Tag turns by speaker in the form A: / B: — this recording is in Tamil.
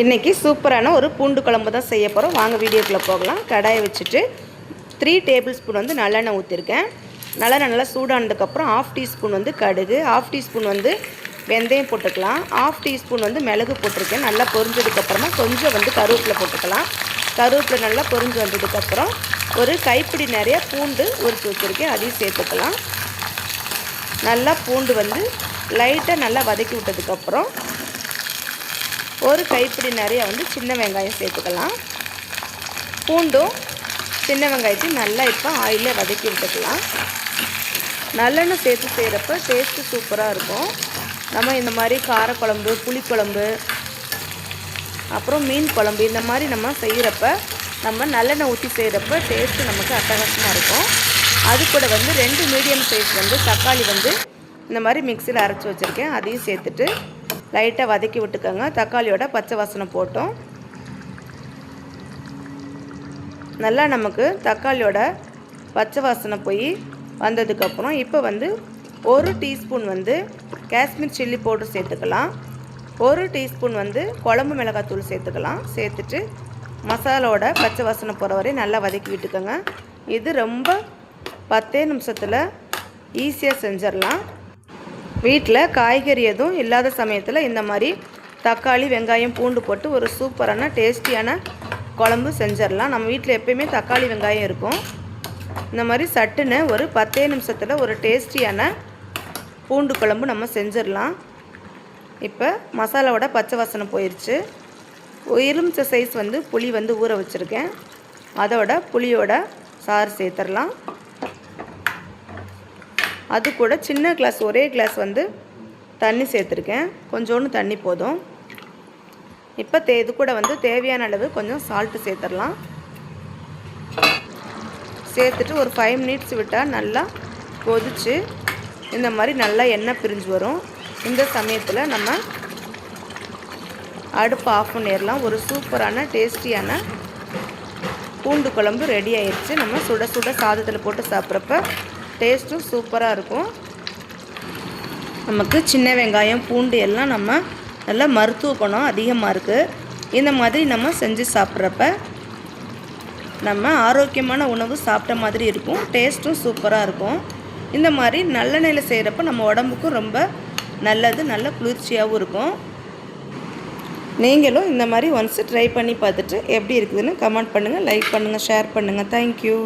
A: இன்றைக்கி சூப்பரான ஒரு பூண்டு குழம்பு தான் செய்ய போகிறோம் வாங்க வீடியோக்குள்ளே போகலாம். கடாயை வச்சுட்டு த்ரீ டேபிள் ஸ்பூன் வந்து நல்லெண்ணெய் ஊற்றிருக்கேன் நல்லெண்ணெய் நல்லா சூடானதுக்கப்புறம் ஆஃப் டீஸ்பூன் வந்து கடுகு ஆஃப் டீஸ்பூன் வந்து வெந்தயம் போட்டுக்கலாம். ஆஃப் டீஸ்பூன் வந்து மிளகு போட்டிருக்கேன். நல்லா பொரிஞ்சதுக்கப்புறமா கொஞ்சம் வந்து கருவேப்பிலை போட்டுக்கலாம். கருவேப்பிலை நல்லா பொரிஞ்சு வந்ததுக்கப்புறம் ஒரு கைப்பிடி நிறைய பூண்டு உரித்து வச்சுருக்கேன். அதையும் சேர்த்துக்கலாம். நல்லா பூண்டு வந்து லைட்டாக நல்லா வதக்கி விட்டதுக்கப்புறம் ஒரு கைப்பிடி நிறைய வந்து சின்ன வெங்காயம் சேர்த்துக்கலாம். பூண்டும் சின்ன வெங்காயத்தையும் நல்லா இப்போ ஆயிலே வதக்கி விட்டுக்கலாம். நல்லெண்ணெய் சேர்த்து செய்கிறப்ப டேஸ்ட்டு சூப்பராக இருக்கும். நம்ம இந்த மாதிரி காரக்குழம்பு புளிக்குழம்பு அப்புறம் மீன் குழம்பு இந்த மாதிரி நம்ம செய்கிறப்ப நம்ம நல்லெண்ணெய் ஊற்றி செய்கிறப்ப டேஸ்ட்டு நமக்கு அட்டகாசமாக இருக்கும். அது கூட வந்து ரெண்டு மீடியம் சைஸ் வந்து தக்காளி வந்து இந்த மாதிரி மிக்சியில் அரைச்சி வச்சுருக்கேன். அதையும் சேர்த்துட்டு லைட்டாக வதக்கி விட்டுக்கோங்க. தக்காளியோட பச்சை வாசனை போட்டோம். நல்லா நமக்கு தக்காளியோட பச்சை வாசனை போய் வந்ததுக்கப்புறம் இப்போ வந்து ஒரு டீஸ்பூன் வந்து காஷ்மீர் சில்லி பவுடர் சேர்த்துக்கலாம். ஒரு டீஸ்பூன் வந்து குழம்பு மிளகாத்தூள் சேர்த்துக்கலாம். சேர்த்துட்டு மசாலாவோட பச்சை வாசனை போகிற வரையும் நல்லா வதக்கி விட்டுக்கோங்க. இது ரொம்ப பத்தே நிமிஷத்தில் ஈஸியாக செஞ்சிடலாம். வீட்டில் காய்கறி எதுவும் இல்லாத சமயத்தில் இந்த மாதிரி தக்காளி வெங்காயம் பூண்டு போட்டு ஒரு சூப்பரான டேஸ்டியான குழம்பு செஞ்சிடலாம் நம்ம வீட்டில் எப்பயுமே தக்காளி வெங்காயம் இருக்கும். இந்த மாதிரி சட்டுன்னு ஒரு பத்தே நிமிஷத்தில் ஒரு டேஸ்டியான பூண்டு குழம்பு நம்ம செஞ்சிடலாம் இப்போ மசாலாவோட பச்சை வாசனை போயிடுச்சு எலுமிச்ச சைஸ் வந்து புளி வந்து ஊற வச்சுருக்கேன். அதோட புளியோட சாறு சேர்த்துடலாம் அது கூட சின்ன கிளாஸ் ஒரே கிளாஸ் வந்து தண்ணி சேர்த்துருக்கேன். கொஞ்சோண்டு தண்ணி போதும். இப்போ தே இது கூட வந்து தேவையான அளவு கொஞ்சம் சால்ட்டு சேர்த்துடலாம். சேர்த்துட்டு ஒரு ஃபைவ் மினிட்ஸ் விட்டால் நல்லா கொதிச்சு இந்த மாதிரி நல்லா எண்ணெய் பிரிஞ்சு வரும். இந்த சமயத்தில் நம்ம அடுப்பு ஆஃப் பண்ணிடலாம். ஒரு சூப்பரான டேஸ்டியான பூண்டு குழம்பு ரெடி ஆயிடுச்சு நம்ம சுட சுட சாதத்தில் போட்டு சாப்பிட்றப்ப டேஸ்ட்டும் சூப்பராக இருக்கும். நமக்கு சின்ன வெங்காயம் பூண்டு எல்லாம் நம்ம நல்லா மருத்துவ குணம் அதிகமாக இருக்குது இந்த மாதிரி நம்ம செஞ்சு சாப்பிட்றப்ப நம்ம ஆரோக்கியமான உணவு சாப்பிட்ட மாதிரி இருக்கும். டேஸ்ட்டும் சூப்பராக இருக்கும். இந்த மாதிரி நல்லெண்ணெயில் செய்கிறப்ப நம்ம உடம்புக்கும் ரொம்ப நல்லது நல்ல குளிர்ச்சியாகவும் இருக்கும். நீங்களும் இந்த மாதிரி ஒன்ஸ் ட்ரை பண்ணி பார்த்துட்டு எப்படி இருக்குதுன்னு கமெண்ட் பண்ணுங்கள் லைக் பண்ணுங்கள் ஷேர் பண்ணுங்கள் தேங்க்யூ